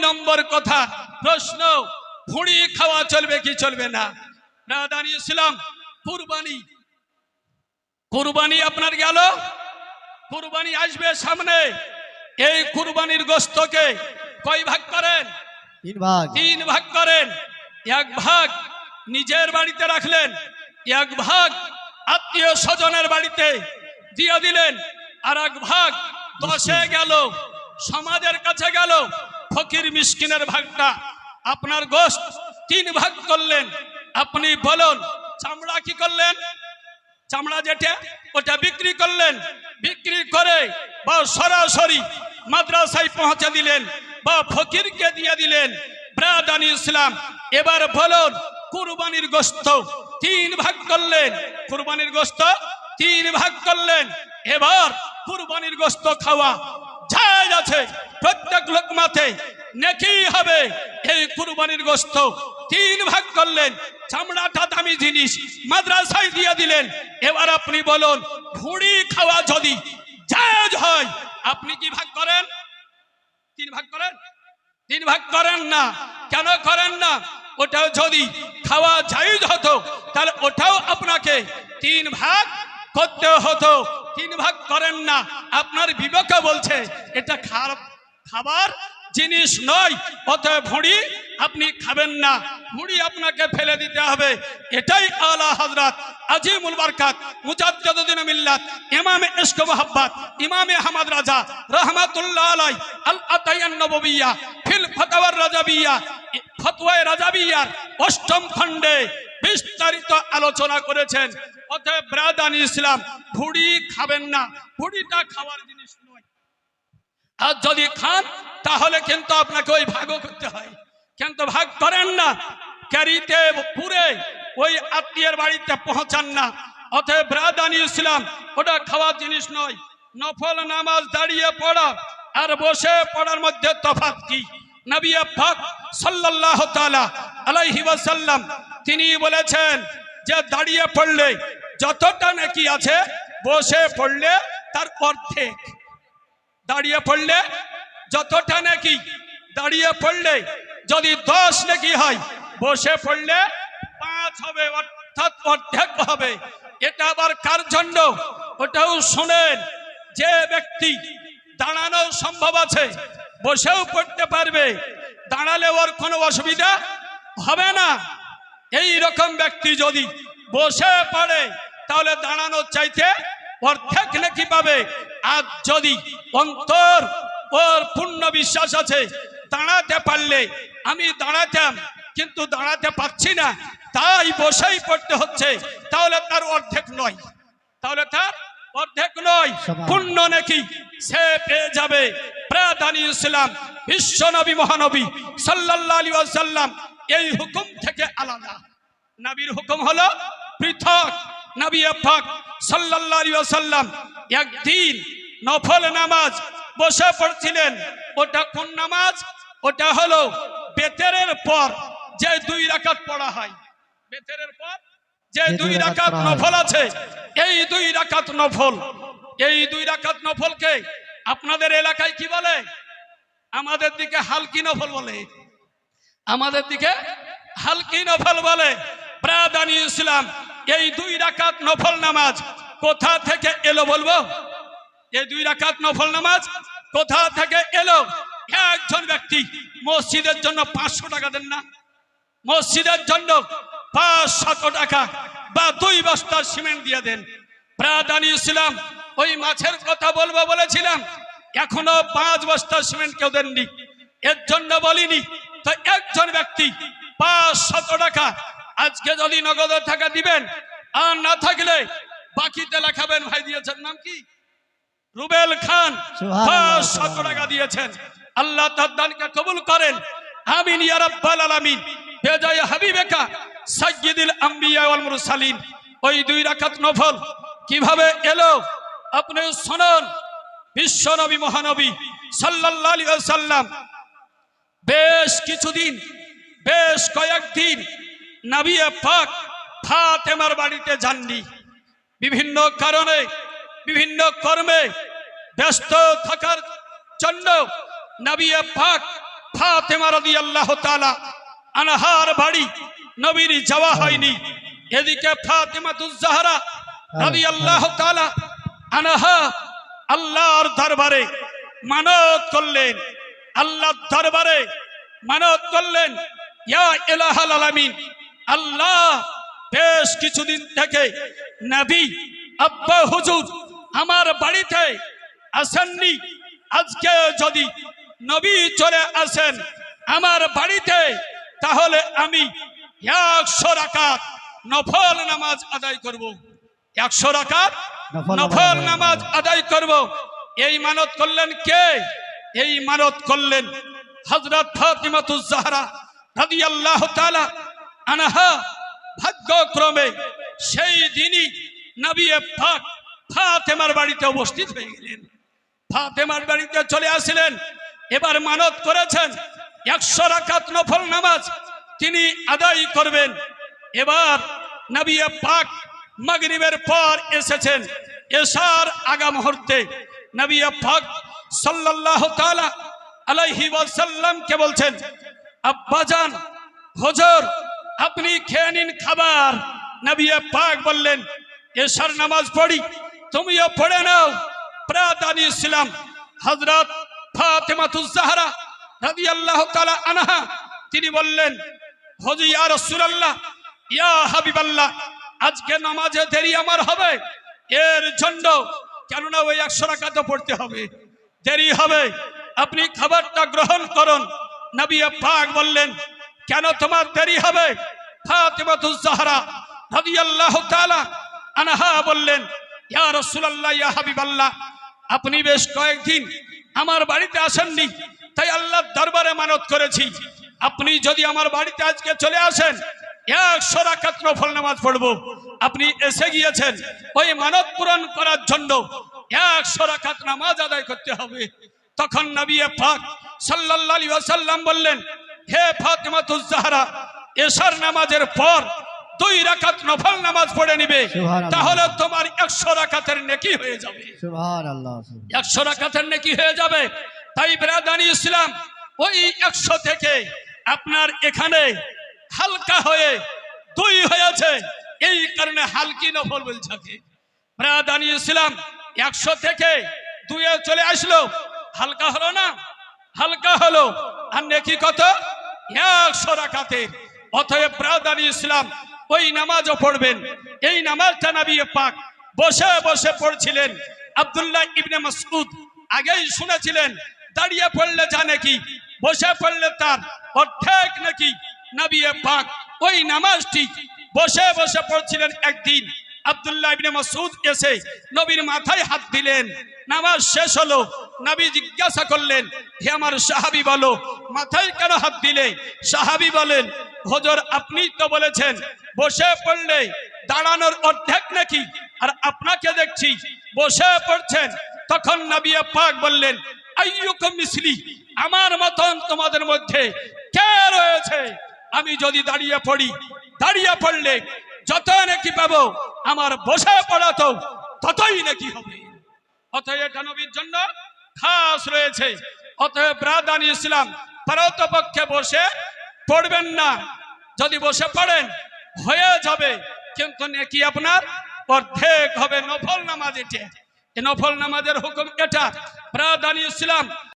নম্বর কথা প্রশ্ন ভুঁড়ি খাওয়া চলবে কি চলবে না? না দাঁড়িয়েছিলাম। কুরবানি। কুরবানি আপনার গেল? কুরবানি আসবে সামনে। এই কুরবানির গোস্তকে কয় ভাগ করেন? তিন ভাগ। তিন ভাগ করেন। এক ভাগ নিজের বাড়িতে রাখলেন এক ভাগ আত্মীয় স্বজনের বাড়িতে দিয়ে দিলেন আর এক ভাগ দশে। গেল সমাজের কাছে গেল ফকির মিসকিনের ভাগটা। আপনার গোস্ত তিন ভাগ করলেন। আপনি বলুন, চামড়া কি করলেন? চামড়া যেটা, ওটা বিক্রি করলেন। বিক্রি করে বা সরাসরি মাদ্রাসায় পৌঁছে দিলেন বা ফকিরকে দিয়ে দিলেন। ব্রাদান ইসলাম, এবার বলুন, কুরবানির গোস্ত তিন ভাগ করলেন। কুরবানির গোস্ত তিন ভাগ করলেন। এবার কুরবানির গোস্ত খাওয়া জায়েজ আছে, প্রত্যেক লোকমাতে নেকি হবে। এই কুরবানির গোস্ত তিন ভাগ করলেন, চামড়াটা দামি জিনিস, মাদ্রাসায় দিয়ে দিলেন। এবার আপনি বলুন, ভুড়ি খাওয়া যদি জায়েজ হয়, আপনি কি ভাগ করেন? তিন ভাগ করেন? তিন ভাগ করেন না। কেন করেন না? ওটাও যদি খাওয়া জায়েজ হতো, তাহলে ওটাও আপনাকে তিন ভাগ করতে হতো। তিন ভাগ করেন না। আপনার বিবেক বলছে, এটা খারাপ খাবার জিনিস নয়, অতএব ভুঁড়ি আপনি খাবেন না। ভুঁড়ি আপনাকে ফেলে দিতে হবে। এটাই আলা হজরত আজিমুল বারকাত মুজাদ্দিদুদ্দিন মিল্লাত, ইমামে ইশক মোহাব্বত ইমামে আহমদ রাজা, রহমাতুল্লাহ আলাই আল আতায়ান নববিয়া, ফিল ফতাওয়ার রাজাবিয়া ফতোয়ায়ে রাজাবিয়ার অষ্টম খণ্ডে বিস্তারিত আলোচনা করেছেন। অতএব ব্রাদান ইসলাম, ভুড়ি খাবেন না। ভুড়িটা খাওয়ার জিনিস নয়। আর যদি খান, তাহলে কিন্তু আপনাকে ওই ভাগও করতে হয়। কিন্তু ভাগ করেন না। ক্যারিতে পুরে ওই আত্মীয়ের বাড়িতে পৌঁছান না। অতএব ব্রাদানি ইসলাম, ওটা খাওয়ার জিনিস নয়। নফল নামাজ দাঁড়িয়ে পড়া আর বসে পড়ার মধ্যে তফাৎ কি? নবী পাক তাআলা আলাইহি ওয়াসাল্লাম তিনি বলেছেন যে দাঁড়িয়ে পড়লে যতটা নাকি আছে বসে পড়লে তার অর্ধেক। দাঁড়িয়ে পড়লে যতটা নাকি, দাঁড়িয়ে পড়লে যদি দশ নাকি হয়, বসে পড়লে পাঁচ হবে, অর্থাৎ অর্ধেক হবে। এটা আবার কার জন্য? ওটাও শোনেন, যে ব্যক্তি দাঁড়ানো সম্ভব আছে বসেও পড়তে পারবে। দাঁড়ালে ওর কোনো অসুবিধা হবে না। এই রকম ব্যক্তি যদি বসে পড়ে, তাহলে দাঁড়ানোর চাইতে অর্ধেক নাকি পাবে। আর যদি অন্তর ওর পূর্ণ বিশ্বাস আছে, দাঁড়াতে পারলে আমি দাঁড়াতাম, কিন্তু দাঁড়াতে পারছি না। তাই বসেই পড়তে হচ্ছে, তাহলে তার অর্ধেক নয়। তাহলে তার অর্ধেক নয় পূর্ণ নাকি সে পেয়ে যাবে প্রাদানী ইসলাম বিশ্ব নবী মহানবী ওয়াসাল্লাম। এই হুকুম থেকে আলাদা। নবীর হুকুম হলো পৃথক নবী আলাইহি ওয়াসাল্লাম একদিন নফল নামাজ বসে পড়ছিলেন। ওটা কোন নামাজ? ওটা হলো বেতেরের পর যে দুই রাকাত পড়া হয়। বেতেরের পর যে দুই রাকাত নফল আছে এই দুই রাকাত নফল। এই দুই রাকাত নফলকে আপনাদের এলাকায় কি বলে? আমাদের দিকে হালকি নফল বলে। আমাদের দিকে হালকি নফল বলে। প্রাদানি ইসলাম এই দুই রাকাত নফল নামাজ কোথা থেকে এলো বলব? এই দুই রাকাত নফল নামাজ কোথা থেকে এলো? একজন ব্যক্তি মসজিদের জন্য পাঁচশো টাকা দেন না। মসজিদের জন্য পাঁচশত টাকা বা দুই বস্তার সিমেন্ট দিয়ে দেন। প্রাদানি ইসলাম ওই মাছের কথা বলব বলেছিলাম এখনও পাঁচ বস্তা সিমেন্ট কেউ দেননি। এর জন্য বলিনি তো একজন ব্যক্তি পাঁচ শত টাকা আজকে যদি নগদের টাকা দিবেন আর না থাকলে বাকিতে লেখাবেন। ভাই দিয়েছেন নাম কি? রুবেল খান পাঁচ শত টাকা দিয়েছেন। আল্লাহ তার দানকে কবুল করেন। আমিন ইয়া রাব্বাল আলামিন। বেজায় হাবিবেকা সাইয়্যিদুল আম্বিয়া ওয়াল মুরসালিন। ওই দুই রাকাত নফল কীভাবে এলো? আপনি শুনুন। বিশ্ব নবী, মহানবী সাল্লাল্লাহু আলাইহি ওয়াসাল্লাম বেশ কিছুদিন, বেশ কয়েকদিন নবী পাক ফাতেমার বাড়িতে যাননি। বিভিন্ন কারণে, বিভিন্ন কর্মে ব্যস্ত থাকার জন্য নবী পাক ফাতেমা রাদিয়াল্লাহু তাআলা আনহার বাড়ি নবীর যাওয়া হয়নি। এদিকে ফাতেমাতুজ জাহরা আল্লাহ তাআলা আনহা আল্লাহর দরবারে মানত করলেন। আল্লাহর দরবারে মানত করলেন। ইয়া ইলাহাল আলামিন আল্লাহ বেশ কিছুদিন থেকে নবী আব্বা হুজুর আমার বাড়িতে আসেননি। আজকে যদি নবী চলে আসেন আমার বাড়িতে তাহলে আমি একশো রাকাত নফল নামাজ আদায় করব। একশো রাকাত নফল নামাজ আদায় করব। এই মানত করলেন কে? এই মানত করলেন হযরত ফাতিমাতুজ জাহরা রাদিয়াল্লাহু তাআলা আনহা। ভাগ্যক্রমে সেই দিনই নবী পাক ফাতেমার বাড়িতে উপস্থিত হয়ে গেলেন। ফাতেমার বাড়িতে চলে আসলেন। এবার মানত করেছেন। একশো রাকাত নফল নামাজ তিনি আদায় করবেন। এবার নবী পাক মাগরিবের পর এসেছেন এসার আগা মুহূর্তে। নবী পাক সাল্লাল্লাহু তাআলা আলাইহি ওয়াসাল্লামকে বলছেন আব্বাজান হজর, আপনি খেয়ে নিন খাবার। নবী পাক বললেন এসার নামাজ পড়ি, তুমিও পড়ে নাও। প্রাদানি ইসলাম হযরত ফাতেমাতুজ রাদিয়াল্লাহু তাআলা আনহা, তিনি বললেন, হজি ইয়া রাসূলুল্লাহ, ইয়া হাবিবাল্লাহ, আজকে নামাজে দেরি আমার হবে, এর জন্য কেননা ওই একশো রাকাত পড়তে হবে, দেরি হবে, আপনি খাবারটা গ্রহণ করুন। নবী পাক বললেন, কেন তোমার দেরি হবে? ফাতেমাতুজ জাহরা রাদিয়াল্লাহু তাআলা আনহা বললেন, ইয়া রাসূলুল্লাহ, ইয়া হাবিবাল্লাহ, আপনি বেশ কয়েকদিন আমার বাড়িতে আসেননি তাই আল্লাহ দরবারে মানত করেছি। আপনি যদি আমার বাড়িতে আজকে চলে আসেন একশো রাকাত নফল নামাজ পড়ব। আপনি এসে গিয়েছেন ওই মানত পূরণ করার জন্য একশো রাকাত নামাজ আদায় করতে হবে। তখন নবী পাক আলাইহি ওয়াসাল্লাম বললেন হে ফাতেমাতুজ জাহরা এশার নামাজের পর দুই রাকাত নফল নামাজ পড়ে নিবে। তাহলে তোমার একশো রাকাতের নেকি হয়ে যাবে। একশো রাকাতের নাকি হয়ে যাবে। তাই ব্রাদানি ইসলাম, ওই একশো থেকে আপনার এখানে হালকা হয়ে দুই হয়েছে। এই কারণে হালকি নফল বলছে ব্রাদানি ইসলাম, একশো থেকে দুইয়ে চলে আসলো। হালকা হলো না? হালকা হলো। আর নেকি কত? একশো রাকাতে। অতএব ব্রাদানি ইসলাম, ওই নামাজও পড়বেন। এই নামাজটা নবী পাক বসে বসে পড়ছিলেন। আব্দুল্লাহ ইবনে মাসউদ আগেই শুনেছিলেন দাঁড়িয়ে পড়লে জানে কি? বসে পড়লে তার অর্ধেক নাকি নবী পাক। ওই নামাজটি বসে বসে পড়ছিলেন একদিন। আব্দুল্লাহ ইবনে মাসউদ এসে নবীর মাথায় হাত দিলেন। নামাজ শেষ হলো, নবী জিজ্ঞাসা করলেন, হে আমার সাহাবী বলো, মাথায় কেন হাত দিলে? সাহাবী বলেন, হজর, আপনি তো বলেছেন, বসে পড়লে দাঁড়ানোর অর্ধেক নাকি? আর আপনাকে দেখছি, বসে পড়ছেন। তখন নবী পাক বললেন মিসলি, আমার মতন তোমাদের মধ্যে কে রয়েছে? আমি যদি দাঁড়িয়ে পড়ি, দাঁড়িয়ে পড়লে যত নাকি পাবো, আমার বসে পড়া তো ততই নাকি হবে। অতএব এটা নবীর জন্য খাস রয়েছে। অতএব ব্রাদানি ইসলাম পক্ষে বসে পড়বেন না। যদি বসে পড়েন, হয়ে যাবে। কিন্তু নেকি আপনার অর্ধেক হবে। নফল নামাজ এটা। নফল নামাজের হুকুম এটা। ব্রাদানি ইসলাম